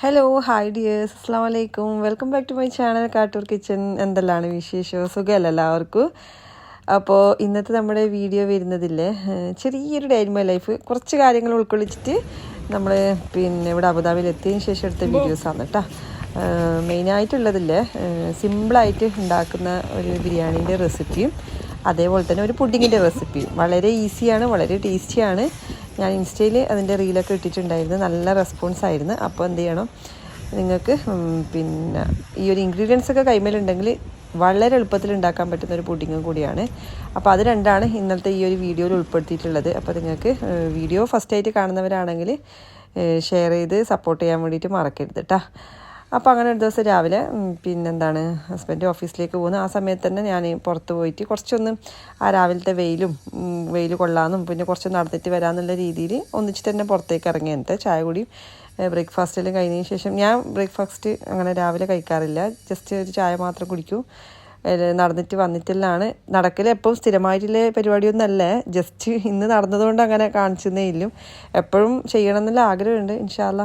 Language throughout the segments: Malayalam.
ഹലോ ഹായ് ഡിയേഴ്സ് അസ്സാം വലൈക്കും welcome back to my channel Kattoor kitchen എന്തെല്ലാണ് വിശേഷം? സുഖമല്ല എല്ലാവർക്കും? അപ്പോൾ ഇന്നത്തെ നമ്മുടെ വീഡിയോ വരുന്നതില്ലേ ചെറിയൊരു ഡെയിലി മൈ ലൈഫ് കുറച്ച് കാര്യങ്ങൾ ഉൾക്കൊള്ളിച്ചിട്ട് നമ്മൾ പിന്നെ ഇവിടെ അബുദാബിയിൽ എത്തിയതിന് ശേഷം എടുത്ത വീഡിയോസാണ് കേട്ടോ മെയിനായിട്ടുള്ളതില്ലേ സിമ്പിളായിട്ട് ഉണ്ടാക്കുന്ന ഒരു ബിരിയാണീന്റെ റെസിപ്പിയും അതേപോലെ തന്നെ ഒരു പുഡിങ്ങിന്റെ റെസിപ്പിയും വളരെ ഈസിയാണ് വളരെ ടേസ്റ്റിയാണ് ഞാൻ ഇൻസ്റ്റയിൽ അതിന്റെ റീലൊക്കെ ഇട്ടിട്ടുണ്ടായിരുന്നു. നല്ല റെസ്പോൺസ് ആയിരുന്നു. അപ്പോൾ എന്ത് ചെയ്യണം? നിങ്ങൾക്ക് പിന്നെ ഈ ഒരു ഇൻഗ്രീഡിയൻസ് ഒക്കെ കൈമേലുണ്ടെങ്കിൽ വളരെ എളുപ്പത്തിൽ ഉണ്ടാക്കാൻ പറ്റുന്ന ഒരു പുഡിങ്ങും കൂടിയാണ്. അപ്പോൾ അത് രണ്ടാണ് ഇന്നത്തെ ഈ ഒരു വീഡിയോയിൽ ഉൾപ്പെടുത്തിയിട്ടുള്ളത്. അപ്പോൾ നിങ്ങൾക്ക് വീഡിയോ ഫസ്റ്റ് ആയിട്ട് കാണുന്നവരാണെങ്കിൽ ഷെയർ ചെയ്ത് സപ്പോർട്ട് ചെയ്യാൻ വേണ്ടിയിട്ട് മറക്കരുത് കേട്ടോ അപ്പോൾ അങ്ങനെ ഒരു ദിവസം രാവിലെ പിന്നെന്താണ് ഹസ്ബൻഡ് ഓഫീസിലേക്ക് പോകുന്നു. ആ സമയത്ത് തന്നെ ഞാൻ പുറത്ത് പോയിട്ട് കുറച്ചൊന്ന് ആ രാവിലത്തെ വെയിലും വെയിൽ കൊള്ളാമെന്നും പിന്നെ കുറച്ച് നടന്നിട്ട് വരാമെന്നുള്ള രീതിയിൽ ഒന്നിച്ച് തന്നെ പുറത്തേക്ക് ഇറങ്ങി. എന്നിട്ട് ചായ കൂടി ബ്രേക്ക്ഫാസ്റ്റിലും കഴിഞ്ഞതിന് ശേഷം ഞാൻ ബ്രേക്ക്ഫാസ്റ്റ് അങ്ങനെ രാവിലെ കഴിക്കാറില്ല. ജസ്റ്റ് ഒരു ചായ മാത്രം കുടിക്കും. നടന്നിട്ട് വന്നിട്ടെല്ലാണ് നടക്കൽ എപ്പോഴും സ്ഥിരമായിട്ടുള്ള പരിപാടിയൊന്നല്ല ജസ്റ്റ് ഇന്ന് നടന്നതുകൊണ്ട് അങ്ങനെ കാണിച്ചതേ ഇല്ലും. എപ്പോഴും ചെയ്യണം എന്നുള്ള ആഗ്രഹമുണ്ട് ഇൻഷാല്ല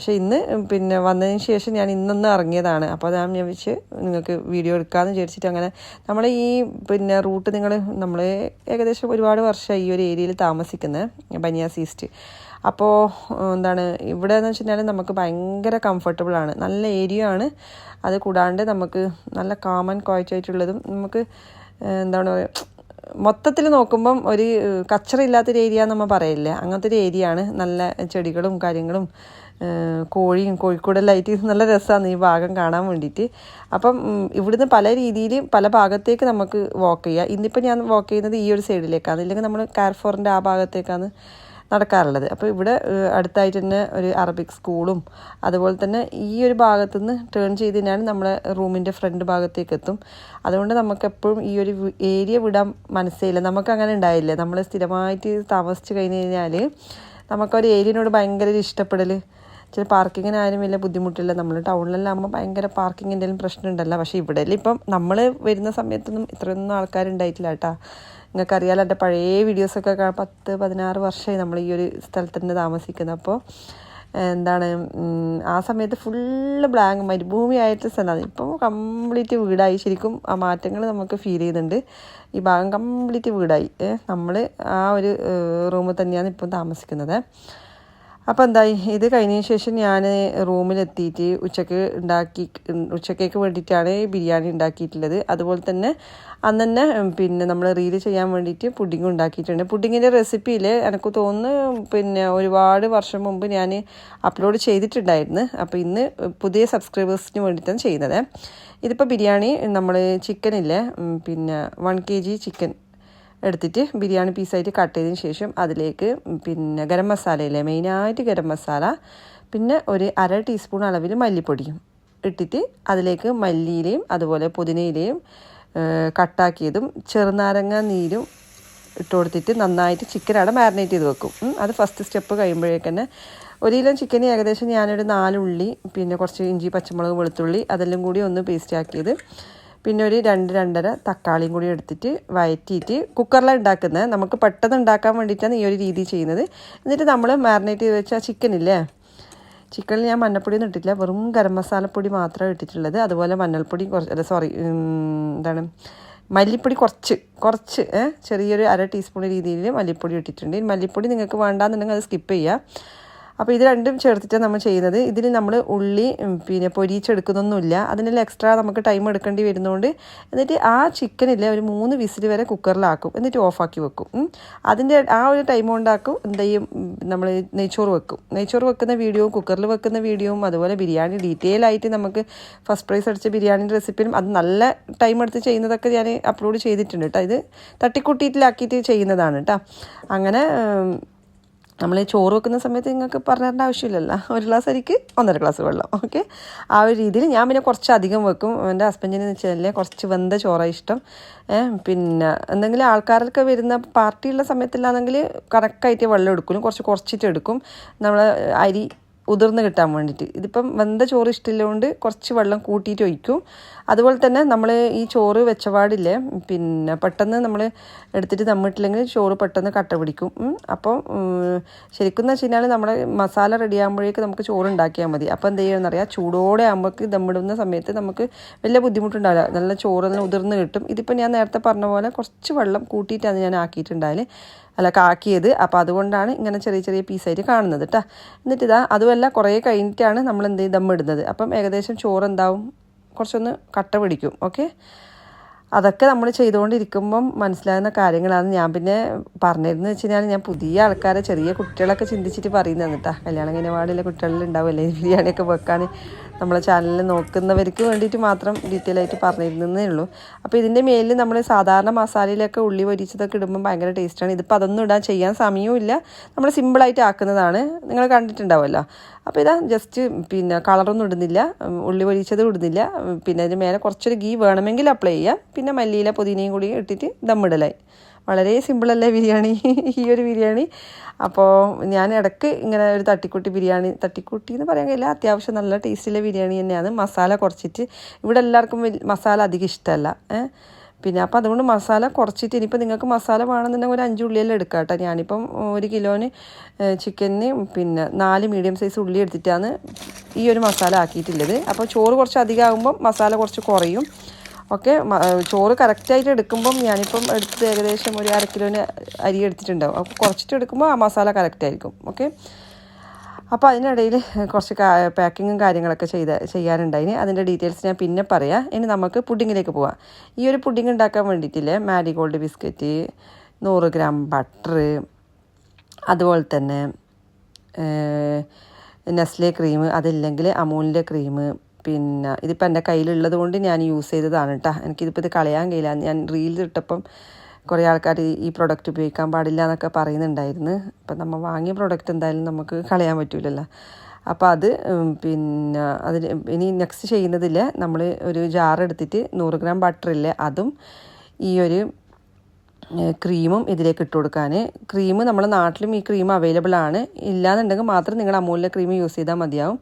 പക്ഷേ ഇന്ന് പിന്നെ വന്നതിന് ശേഷം ഞാൻ ഇന്നൊന്ന് ഇറങ്ങിയതാണ്. അപ്പോൾ ഞാൻ വെച്ച് നിങ്ങൾക്ക് വീഡിയോ എടുക്കാമെന്ന് വിചാരിച്ചിട്ട് അങ്ങനെ നമ്മൾ ഈ പിന്നെ റൂട്ട് നിങ്ങൾ നമ്മൾ ഏകദേശം ഒരുപാട് വർഷമായി ഈ ഒരു ഏരിയയിൽ താമസിക്കുന്നത് ബനിയാസ് ഈസ്റ്റ്. അപ്പോൾ എന്താണ് ഇവിടെ എന്ന് വെച്ചിട്ടുണ്ടെങ്കിൽ നമുക്ക് ഭയങ്കര കംഫർട്ടബിൾ ആണ്. നല്ല ഏരിയ ആണ്. അത് കൂടാണ്ട് നമുക്ക് നല്ല കാമൻ ക്വായിറ്റായിട്ടുള്ളതും നമുക്ക് എന്താണ് മൊത്തത്തിൽ നോക്കുമ്പം ഒരു കച്ചറ ഇല്ലാത്തൊരു ഏരിയ നമ്മൾ പറയില്ലേ. അങ്ങനത്തെ ഒരു ഏരിയ ആണ്. നല്ല ചെടികളും കാര്യങ്ങളും കോഴിയും കോഴിക്കൂടെല്ലായിട്ട് നല്ല രസമാണ് ഈ ഭാഗം കാണാൻ വേണ്ടിയിട്ട്. അപ്പം ഇവിടുന്ന് പല രീതിയിൽ പല ഭാഗത്തേക്ക് നമുക്ക് വാക്ക് ചെയ്യാം. ഇന്നിപ്പോൾ ഞാൻ വാക്ക് ചെയ്യുന്നത് ഈ ഒരു സൈഡിലേക്കാണ് ഇല്ലെങ്കിൽ നമ്മൾ കാർഫോറിന്റെ ആ ഭാഗത്തേക്കാണ് നടക്കാറുള്ളത്. അപ്പോൾ ഇവിടെ അടുത്തായിട്ട് തന്നെ ഒരു അറബിക് സ്കൂളും അതുപോലെ തന്നെ ഈ ഒരു ഭാഗത്തു നിന്ന് ടേൺ ചെയ്ത് തന്നെയാണ് നമ്മളെ റൂമിന്റെ ഫ്രണ്ട് ഭാഗത്തേക്ക് എത്തും. അതുകൊണ്ട് നമുക്ക് എപ്പോഴും ഈ ഒരു ഏരിയ വിടാൻ മനസ്സില്ല നമുക്ക് അങ്ങനെ ഉണ്ടായില്ല. നമ്മൾ സ്ഥിരമായിട്ട് താമസിച്ച് കഴിഞ്ഞ് കഴിഞ്ഞാൽ നമുക്കൊരു ഏരിയനോട് ഭയങ്കര ഒരു ഇഷ്ടപ്പെടൽ ചില പാർക്കിങ്ങിനായാലും വലിയ ബുദ്ധിമുട്ടില്ല. നമ്മൾ ടൗണിലെല്ലാം ആകുമ്പോൾ ഭയങ്കര പാർക്കിങ്ങിന്റെ പ്രശ്നമുണ്ടല്ലോ. പക്ഷേ ഇവിടെ ഇപ്പം നമ്മൾ വരുന്ന സമയത്തൊന്നും ഇത്രയൊന്നും ആൾക്കാരുണ്ടായിട്ടില്ല കേട്ടോ. നിങ്ങൾക്കറിയാലോ എന്റെ പഴയ വീഡിയോസൊക്കെ പത്ത് പതിനാറ് വർഷമായി നമ്മൾ ഈ ഒരു സ്ഥലത്ത് തന്നെ താമസിക്കുന്നത്. അപ്പോൾ എന്താണ് ആ സമയത്ത് ഫുള്ള് ബ്ലാങ്ക് മരുഭൂമി ആയിട്ട് സ്ഥലമാണ് ഇപ്പം കംപ്ലീറ്റ് വീടായി. ശരിക്കും ആ മാറ്റങ്ങൾ നമുക്ക് ഫീൽ ചെയ്യുന്നുണ്ട്. ഈ ഭാഗം കംപ്ലീറ്റ് വീടായി. നമ്മൾ ആ ഒരു റൂമിൽ തന്നെയാണ് ഇപ്പം താമസിക്കുന്നത്. അപ്പോൾ എന്തായി? ഇത് കഴിഞ്ഞതിന് ശേഷം ഞാൻ റൂമിലെത്തിയിട്ട് ഉച്ചയ്ക്ക് ഉണ്ടാക്കി ഉച്ചക്കേക്ക് വേണ്ടിയിട്ടാണ് ബിരിയാണി ഉണ്ടാക്കിയിട്ടുള്ളത്. അതുപോലെ തന്നെ അന്ന് തന്നെ പിന്നെ നമ്മൾ റീൽ ചെയ്യാൻ വേണ്ടിയിട്ട് പുഡിങ് ഉണ്ടാക്കിയിട്ടുണ്ട്. പുഡിങ്ങിന്റെ റെസിപ്പിയിൽ എനിക്ക് തോന്നുന്നു പിന്നെ ഒരുപാട് വർഷം മുമ്പ് ഞാൻ അപ്ലോഡ് ചെയ്തിട്ടുണ്ടായിരുന്നു. അപ്പോൾ ഇന്ന് പുതിയ സബ്സ്ക്രൈബേഴ്സിന് വേണ്ടിയിട്ടാണ് ചെയ്യുന്നത്. ഇതിപ്പോൾ ബിരിയാണി നമ്മൾ ചിക്കനില്ലേ പിന്നെ വൺ കെ ജി ചിക്കൻ എടുത്തിട്ട് ബിരിയാണി പീസായിട്ട് കട്ട് ചെയ്തതിന് ശേഷം അതിലേക്ക് പിന്നെ ഗരം മസാലയില്ലേ മെയിനായിട്ട് ഗരം മസാല പിന്നെ ഒരു അര ടീസ്പൂൺ അളവിൽ മല്ലിപ്പൊടിയും ഇട്ടിട്ട് അതിലേക്ക് മല്ലിയിലയും അതുപോലെ പുതിനയിലയും കട്ടാക്കിയതും ചെറുനാരങ്ങ നീരും ഇട്ട് കൊടുത്തിട്ട് നന്നായിട്ട് ചിക്കൻ അവിടെ മാരിനേറ്റ് ചെയ്ത് വെക്കും. അത് ഫസ്റ്റ് സ്റ്റെപ്പ് കഴിയുമ്പോഴേക്ക് തന്നെ ഒരു കിലോ ചിക്കന് ഏകദേശം ഞാനൊരു നാലുള്ളി പിന്നെ കുറച്ച് ഇഞ്ചി പച്ചമുളക് വെളുത്തുള്ളി അതെല്ലാം കൂടി ഒന്ന് പേസ്റ്റ് ആക്കിയത് പിന്നെ ഒരു രണ്ട് രണ്ടര തക്കാളിയും കൂടി എടുത്തിട്ട് വയറ്റിയിട്ട് കുക്കറിലാണ് ഉണ്ടാക്കുന്നത്. നമുക്ക് പെട്ടെന്ന് ഉണ്ടാക്കാൻ വേണ്ടിയിട്ടാണ് ഈ ഒരു രീതി ചെയ്യുന്നത്. എന്നിട്ട് നമ്മൾ മാരിനേറ്റ് ചെയ്ത് വെച്ച ചിക്കൻ ഇല്ലേ? ചിക്കനിൽ ഞാൻ മഞ്ഞൾപ്പൊടി ഒന്നും ഇട്ടിട്ടില്ല. വെറും ഗരം മസാലപ്പൊടി മാത്രമേ ഇട്ടിട്ടുള്ളത്. അതുപോലെ മഞ്ഞൾപ്പൊടി കുറച്ച് അല്ല സോറി എന്താണ്? മല്ലിപ്പൊടി കുറച്ച് കുറച്ച് ചെറിയൊരു അര ടീസ്പൂൺ രീതിയിൽ മല്ലിപ്പൊടി ഇട്ടിട്ടുണ്ട്. മല്ലിപ്പൊടി നിങ്ങൾക്ക് വേണ്ടാന്നുണ്ടെങ്കിൽ അത് സ്കിപ്പ് ചെയ്യുക അപ്പോൾ ഇത് രണ്ടും ചേർത്തിട്ടാണ് നമ്മൾ ചെയ്യുന്നത്. ഇതിൽ നമ്മൾ ഉള്ളി പിന്നെ പൊരിച്ചെടുക്കുന്നൊന്നുമില്ല. അതിനെല്ലാം എക്സ്ട്രാ നമുക്ക് ടൈം എടുക്കേണ്ടി വരുന്നതുകൊണ്ട് എന്നിട്ട് ആ ചിക്കനിൽ ഒരു മൂന്ന് വിസിൽ വരെ കുക്കറിലാക്കും എന്നിട്ട് ഓഫാക്കി വെക്കും. അതിന്റെ ആ ഒരു ടൈം കൊണ്ടാക്കും എന്ത് ചെയ്യും നമ്മൾ നെയ്ച്ചോറ് വെക്കും. നെയ്ച്ചോറ് വെക്കുന്ന വീഡിയോയും കുക്കറിൽ വെക്കുന്ന വീഡിയോയും അതുപോലെ ബിരിയാണി ഡീറ്റെയിൽ ആയിട്ട് നമുക്ക് ഫസ്റ്റ് പ്രൈസ് അടിച്ച ബിരിയാണിന്റെ റെസിപ്പിയും അത് നല്ല ടൈം എടുത്ത് ചെയ്യുന്നതൊക്കെ ഞാൻ അപ്ലോഡ് ചെയ്തിട്ടുണ്ട് കേട്ടോ ഇത് തട്ടിക്കൂട്ടിയിട്ടിലാക്കിയിട്ട് ചെയ്യുന്നതാണ് കേട്ടോ അങ്ങനെ നമ്മൾ ചോറ് വെക്കുന്ന സമയത്ത് നിങ്ങൾക്ക് പറഞ്ഞു തരേണ്ട ആവശ്യമില്ലല്ലോ. ഒരു ഗ്ലാസ് അരിക്ക് ഒന്നര ഗ്ലാസ് വെള്ളം ഓക്കെ ആ ഒരു രീതിയിൽ ഞാൻ പിന്നെ കുറച്ച് അധികം വെക്കും. എന്റെ ഹസ്ബൻഡിന് വെച്ചാൽ കുറച്ച് വെന്ത ചോറാണ് ഇഷ്ടം. പിന്നെ എന്തെങ്കിലും ആൾക്കാരൊക്കെ വരുന്ന പാർട്ടിയുള്ള സമയത്തില്ലാന്നെങ്കിൽ കറക്റ്റായിട്ട് വെള്ളം എടുക്കും. കുറച്ച് കുറച്ചിട്ട് എടുക്കും. നമ്മൾ അരി ഉതിർന്ന് കിട്ടാൻ വേണ്ടിയിട്ട്. ഇതിപ്പം വെന്ത ചോറ് ഇഷ്ടമില്ലതുകൊണ്ട് കുറച്ച് വെള്ളം കൂട്ടിയിട്ട് ഒഴിക്കും. അതുപോലെ തന്നെ നമ്മൾ ഈ ചോറ് വെച്ച വെച്ചപാടില്ലേ പിന്നെ പെട്ടെന്ന് നമ്മൾ എടുത്തിട്ട് തമ്മിട്ടില്ലെങ്കിൽ ചോറ് പെട്ടെന്ന് കട്ട പിടിക്കും. അപ്പോൾ ശരിക്കും എന്ന് വെച്ച് കഴിഞ്ഞാൽ നമ്മുടെ മസാല റെഡി ആകുമ്പോഴേക്ക് നമുക്ക് ചോറ് ഉണ്ടാക്കിയാൽ മതി. അപ്പോൾ എന്ത് ചെയ്യുമെന്നറിയാം ചൂടോടെ ആകുമ്പോൾ ദമ്മിടുന്ന സമയത്ത് നമുക്ക് വലിയ ബുദ്ധിമുട്ടുണ്ടാവില്ല. നല്ല ചോറ് നല്ല ഉതിർന്ന് കിട്ടും. ഇതിപ്പോൾ ഞാൻ നേരത്തെ പറഞ്ഞ പോലെ കുറച്ച് വെള്ളം കൂട്ടിയിട്ടാണ് ഞാൻ ആക്കിയിട്ടുണ്ടായാൽ അല്ല കാക്കിയത്. അപ്പോൾ അതുകൊണ്ടാണ് ഇങ്ങനെ ചെറിയ ചെറിയ പീസായിട്ട് കാണുന്നത് കേട്ടോ എന്നിട്ട് ഇതാ അതുമല്ല കുറേ കഴിഞ്ഞിട്ടാണ് നമ്മൾ എന്ത് ദമ്മിടുന്നത് അപ്പം ഏകദേശം ചോറ് എന്താവും കുറച്ചൊന്ന് കട്ട പിടിക്കും. ഓക്കെ? അതൊക്കെ നമ്മൾ ചെയ്തുകൊണ്ടിരിക്കുമ്പം മനസ്സിലാകുന്ന കാര്യങ്ങളാണ് ഞാൻ പിന്നെ പറഞ്ഞിരുന്നു വെച്ച് കഴിഞ്ഞാൽ ഞാൻ പുതിയ ആൾക്കാരെ ചെറിയ കുട്ടികളൊക്കെ ചിന്തിച്ചിട്ട് പറയുന്നതാണ് കേട്ടോ കല്യാണം കഴിഞ്ഞ പാടില്ല കുട്ടികളിലുണ്ടാവുമല്ലേ അല്ലെങ്കിൽ ബിരിയാണിയൊക്കെ വെക്കാൻ നമ്മളെ ചാനലിൽ നോക്കുന്നവർക്ക് വേണ്ടിയിട്ട് മാത്രം ഡീറ്റെയിൽ ആയിട്ട് പറഞ്ഞിരുന്നേ ഉള്ളൂ. അപ്പോൾ ഇതിന്റെ മേലിൽ നമ്മൾ സാധാരണ മസാലയിലൊക്കെ ഉള്ളി പൊരിച്ചതൊക്കെ ഇടുമ്പോൾ ഭയങ്കര ടേസ്റ്റാണ് ഇതിപ്പോൾ അതൊന്നും ഇടാൻ ചെയ്യാൻ സമയവും ഇല്ല. നമ്മൾ സിമ്പിളായിട്ട് ആക്കുന്നതാണ്. നിങ്ങൾ കണ്ടിട്ടുണ്ടാവുമല്ലോ. അപ്പോൾ ഇതാ ജസ്റ്റ് പിന്നെ കളറൊന്നും ഇടുന്നില്ല. ഉള്ളി പൊരിച്ചതും ഇടുന്നില്ല. പിന്നെ അതിന് മേലെ കുറച്ചൊരു ഗീ വേണമെങ്കിൽ അപ്ലൈ ചെയ്യാം. പിന്നെ മല്ലിയില പുതിനയും കൂടി ഇട്ടിട്ട് ദമ്മിടലായി വളരെ സിമ്പിളല്ലേ ബിരിയാണി? ഈ ഒരു ബിരിയാണി. അപ്പോൾ ഞാൻ ഇടയ്ക്ക് ഇങ്ങനെ ഒരു തട്ടിക്കുട്ടി ബിരിയാണി തട്ടിക്കുട്ടി എന്ന് പറയാൻ കഴിയില്ല. അത്യാവശ്യം നല്ല ടേസ്റ്റിലെ ബിരിയാണി തന്നെയാണ്. മസാല കുറച്ചിട്ട് ഇവിടെ എല്ലാവർക്കും മസാല അധികം ഇഷ്ടമല്ല. പിന്നെ അപ്പോൾ അതുകൊണ്ട് മസാല കുറച്ചിട്ട് ഇനിയിപ്പോൾ നിങ്ങൾക്ക് മസാല വേണമെന്നുണ്ടെങ്കിൽ ഒരു അഞ്ച് ഉള്ളിയെല്ലാം എടുക്കാം കേട്ടോ. ഞാനിപ്പം ഒരു കിലോന് ചിക്കന് പിന്നെ നാല് മീഡിയം സൈസ് ഉള്ളി എടുത്തിട്ടാണ് ഈ ഒരു മസാല ആക്കിയിട്ടുള്ളത്. അപ്പോൾ ചോറ് കുറച്ച് അധികം ആകുമ്പം മസാല കുറച്ച് കുറയും. ഓക്കെ ചോറ് കറക്റ്റായിട്ട് എടുക്കുമ്പം ഞാനിപ്പം എടുത്തത് ഏകദേശം ഒരു അര കിലോന് അരി എടുത്തിട്ടുണ്ടാവും. അപ്പോൾ കുറച്ചിട്ട് എടുക്കുമ്പോൾ ആ മസാല കറക്റ്റായിരിക്കും ഓക്കെ? അപ്പോൾ അതിനിടയിൽ കുറച്ച് പാക്കിങ്ങും കാര്യങ്ങളൊക്കെ ചെയ്ത ചെയ്യാനുണ്ടായിന്. അതിന്റെ ഡീറ്റെയിൽസ് ഞാൻ പിന്നെ പറയാം. ഇനി നമുക്ക് പുഡിങ്ങിലേക്ക് പോവാം. ഈ ഒരു പുഡിങ് ഉണ്ടാക്കാൻ വേണ്ടിയിട്ടില്ലേ മാരിഗോൾഡ് ബിസ്ക്കറ്റ് നൂറ് ഗ്രാം ബട്ടർ അതുപോലെ തന്നെ നെസ്ലെ ക്രീം അതില്ലെങ്കിൽ അമൂലിന്റെ ക്രീം പിന്നെ ഇതിപ്പോൾ എന്റെ കയ്യിലുള്ളത് കൊണ്ട് ഞാൻ യൂസ് ചെയ്തതാണ് കേട്ടോ എനിക്കിതിപ്പോൾ ഇത് കളയാൻ കഴിയില്ല. ഞാൻ റീൽസ് ഇട്ടപ്പം കുറേ ആൾക്കാർ ഈ- പ്രൊഡക്റ്റ് ഉപയോഗിക്കാൻ പാടില്ല എന്നൊക്കെ പറയുന്നുണ്ടായിരുന്നു. അപ്പം നമ്മൾ വാങ്ങിയ പ്രൊഡക്റ്റ് എന്തായാലും നമുക്ക് കളയാൻ പറ്റില്ലല്ലോ അപ്പോൾ അത് പിന്നെ അതിന് ഇനി നെക്സ്റ്റ് ചെയ്യുന്നതിൽ നമ്മൾ ഒരു ജാർ എടുത്തിട്ട് നൂറ് ഗ്രാം ബട്ടറില്ലേ അതും ഈ ഒരു ക്രീമും ഇതിലേക്ക് ഇട്ട് കൊടുക്കാൻ ക്രീം നമ്മുടെ നാട്ടിലും ഈ ക്രീം അവൈലബിൾ ആണ്. ഇല്ലാന്നുണ്ടെങ്കിൽ മാത്രം നിങ്ങൾ അമൂലിന്റെ ക്രീം യൂസ് ചെയ്താൽ മതിയാവും.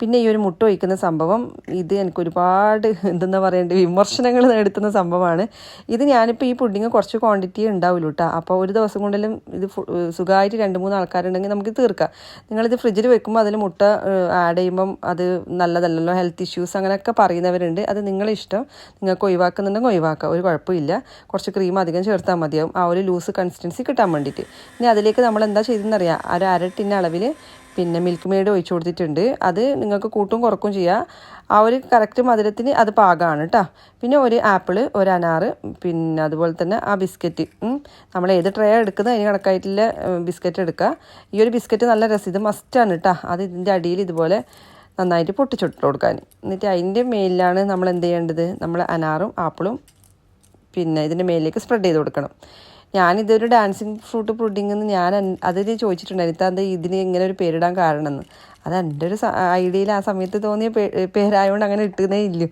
പിന്നെ ഈ ഒരു മുട്ട ഒഴിക്കുന്ന സംഭവം ഇത് എനിക്ക് ഒരുപാട് എന്തെന്നാ പറയേണ്ടത് വിമർശനങ്ങൾ നേടുത്തുന്ന സംഭവമാണ്. ഇത് ഞാനിപ്പോൾ ഈ പുഡിങ് കുറച്ച് ക്വാണ്ടിറ്റി ഉണ്ടാവില്ല കേട്ടോ അപ്പോൾ ഒരു ദിവസം കൊണ്ടെല്ലാം ഇത് സുഖമായിട്ട് രണ്ട് മൂന്ന് ആൾക്കാരുണ്ടെങ്കിൽ നമുക്ക് തീർക്കാം. നിങ്ങളിത് ഫ്രിഡ്ജിൽ വെക്കുമ്പോൾ അതിൽ മുട്ട ആഡ് ചെയ്യുമ്പം അത് നല്ലതല്ലല്ലോ. ഹെൽത്ത് ഇഷ്യൂസ് അങ്ങനെയൊക്കെ പറയുന്നവരുണ്ട്. അത് നിങ്ങളെ ഇഷ്ടം. നിങ്ങൾക്ക് ഒഴിവാക്കുന്നുണ്ടെങ്കിൽ ഒഴിവാക്കാം. ഒരു കുഴപ്പമില്ല. കുറച്ച് ക്രീം അധികം ചേർത്താൽ മതിയാവും. ആ ഒരു ലൂസ് കൺസിസ്റ്റൻസി കിട്ടാൻ വേണ്ടിയിട്ട്. ഇനി അതിലേക്ക് നമ്മൾ എന്താ ചെയ്തെന്നറിയാം ഒരു അര അളവിൽ പിന്നെ മിൽക്ക് മെയ്ഡ് ഒഴിച്ചു കൊടുത്തിട്ടുണ്ട്. അത് നിങ്ങൾക്ക് കൂട്ടും കുറക്കും ചെയ്യാം. ആ ഒരു കറക്റ്റ് മധുരത്തിന് അത് പാകമാണ് കേട്ടോ പിന്നെ ഒരു ആപ്പിൾ ഒരു അനാറ് പിന്നെ അതുപോലെ തന്നെ ആ ബിസ്ക്കറ്റ്. നമ്മൾ ഏത് ട്രേ എടുക്കുന്നത് അതിന് കണക്കായിട്ടുള്ള ബിസ്ക്കറ്റ് എടുക്കുക ഈ ഒരു ബിസ്ക്കറ്റ് നല്ല രസം. ഇത് മസ്റ്റാണ് കേട്ടോ അത് ഇതിന്റെ അടിയിൽ ഇതുപോലെ നന്നായിട്ട് പൊട്ടിച്ചിട്ട് കൊടുക്കാൻ. എന്നിട്ട് അതിന്റെ മേലിലാണ് നമ്മൾ എന്ത് ചെയ്യേണ്ടത്? നമ്മൾ അനാറും ആപ്പിളും പിന്നെ ഇതിന്റെ മേലിലേക്ക് സ്പ്രെഡ് ചെയ്ത് കൊടുക്കണം. ഞാനിതൊരു ഡാൻസിങ് ഫ്രൂട്ട് പുഡിംഗ് എന്ന് ഞാൻ അതിന് ചോദിച്ചിട്ടുണ്ടായിരുന്നു അത് ഇതിന് ഇങ്ങനെ ഒരു പേരിടാൻ കാരണം എന്ന് അത് എന്റെ ഒരു ഐഡിയയിൽ ആ സമയത്ത് തോന്നിയ പേരായതുകൊണ്ട് അങ്ങനെ ഇട്ടുന്നേ ഇല്ല.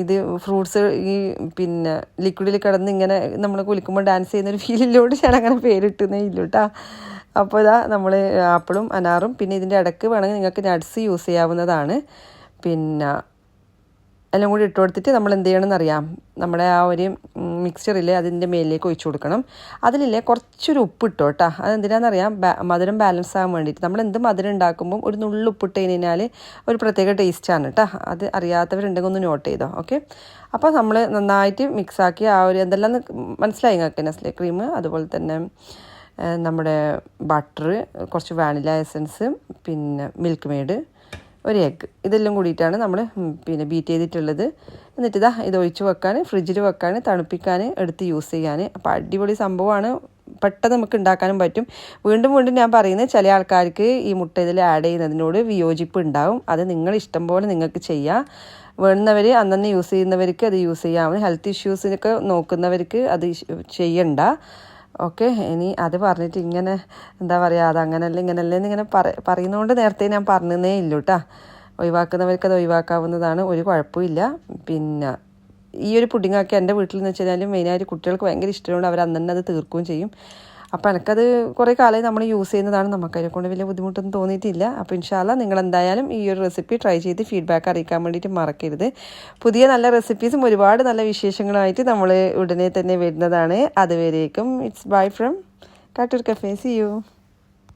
ഇത് ഫ്രൂട്ട്സ് ഈ പിന്നെ ലിക്വിഡിൽ കിടന്ന് ഇങ്ങനെ നമ്മൾ കുളിക്കുമ്പോൾ ഡാൻസ് ചെയ്യുന്ന ഒരു ഫീലിലോട് ഞാൻ അങ്ങനെ പേരിട്ടുന്നേ ഇല്ല കേട്ടോ അപ്പോൾ ഇതാ നമ്മൾ ആപ്പിളും അനാറും പിന്നെ ഇതിന്റെ ഇടയ്ക്ക് വേണമെങ്കിൽ നിങ്ങൾക്ക് നട്ട്സ് യൂസ് ചെയ്യാവുന്നതാണ്. പിന്നെ എല്ലാം കൂടി ഇട്ട് കൊടുത്തിട്ട് നമ്മൾ എന്ത് ചെയ്യണമെന്നറിയാം നമ്മുടെ ആ ഒരു മിക്സ്ചറിൽ അതിന്റെ മേലിലേക്ക് ഒഴിച്ചു കൊടുക്കണം. അതിലില്ലേ കുറച്ചൊരു ഉപ്പ് ഇട്ടോ കേട്ടോ അതെന്തിനാണെന്നറിയാം മധുരം ബാലൻസ് ആകാൻ വേണ്ടിയിട്ട്. നമ്മൾ എന്ത് മധുരം ഉണ്ടാക്കുമ്പോൾ ഒരു നുള്ളു ഉപ്പിട്ട് കഴിഞ്ഞാൽ ഒരു പ്രത്യേക ടേസ്റ്റാണ് കേട്ടോ അത് അറിയാത്തവരുണ്ടെങ്കിൽ ഒന്ന് നോട്ട് ചെയ്തോ ഓക്കെ അപ്പോൾ നമ്മൾ നന്നായിട്ട് മിക്സാക്കി ആ ഒരു എന്തെല്ലാം മനസ്സിലായി നിങ്ങൾക്ക് നെസ്ലെ ക്രീം അതുപോലെ തന്നെ നമ്മുടെ ബട്ടർ കുറച്ച് വാനില എസൻസ് പിന്നെ മിൽക്ക് മെയ്ഡ് ഒരു എഗ്ഗ് ഇതെല്ലാം കൂടിയിട്ടാണ് നമ്മൾ പിന്നെ ബീറ്റ് ചെയ്തിട്ടുള്ളത്. എന്നിട്ട് ഇതാ ഇത് ഒഴിച്ച് വെക്കാൻ ഫ്രിഡ്ജിൽ വെക്കാൻ തണുപ്പിക്കാൻ എടുത്ത് യൂസ് ചെയ്യാൻ അപ്പോൾ അടിപൊളി സംഭവമാണ് പെട്ടെന്ന് നമുക്ക് ഉണ്ടാക്കാനും പറ്റും. വീണ്ടും വീണ്ടും ഞാൻ പറയുന്നത് ചില ആൾക്കാർക്ക് ഈ മുട്ട ഇതിൽ ആഡ് ചെയ്യുന്നതിനോട് വിയോജിപ്പ് ഉണ്ടാവും. അത് നിങ്ങൾ ഇഷ്ടം പോലെ നിങ്ങൾക്ക് ചെയ്യാം. വേണ്ടുന്നവർ അന്നന്ന് യൂസ് ചെയ്യുന്നവർക്ക് അത് യൂസ് ചെയ്യാം. ഹെൽത്ത് ഇഷ്യൂസിനൊക്കെ നോക്കുന്നവർക്ക് അത് ചെയ്യണ്ട. ഓക്കെ ഇനി അത് പറഞ്ഞിട്ട് ഇങ്ങനെ എന്താ പറയുക അത് അങ്ങനല്ല ഇങ്ങനല്ല എന്നിങ്ങനെ പറ പറയുന്നതുകൊണ്ട് നേരത്തെ ഞാൻ പറഞ്ഞതേ ഇല്ല കേട്ടോ ഒഴിവാക്കുന്നവർക്ക് അത് ഒഴിവാക്കാവുന്നതാണ് ഒരു കുഴപ്പമില്ല പിന്നെ ഈ ഒരു പുഡിങ്ങൊക്കെ എന്റെ വീട്ടിൽ എന്ന് വെച്ച് കഴിഞ്ഞാൽ മെയിനായിട്ട് കുട്ടികൾക്ക് ഭയങ്കര ഇഷ്ടമുണ്ട് അവർ അന്ന് തന്നെ അത് തീർക്കുകയും ചെയ്യും. അപ്പോൾ എനിക്കത് കുറേ കാലമായി നമ്മൾ യൂസ് ചെയ്യുന്നതാണ്. നമുക്ക് അതിനെ കൊണ്ട് വലിയ ബുദ്ധിമുട്ടൊന്നും തോന്നിയിട്ടില്ല. അപ്പോൾ ഇൻഷാല്ല നിങ്ങൾ എന്തായാലും ഈ ഒരു റെസിപ്പി ട്രൈ ചെയ്ത് ഫീഡ്ബാക്ക് അറിയിക്കാൻ വേണ്ടിയിട്ട് മറക്കരുത്. പുതിയ നല്ല റെസിപ്പീസും ഒരുപാട് നല്ല വിശേഷങ്ങളായിട്ട് നമ്മൾ ഉടനെ തന്നെ വരുന്നതാണ്. അതുവരേക്കും it's bye from Kattoor cafe see you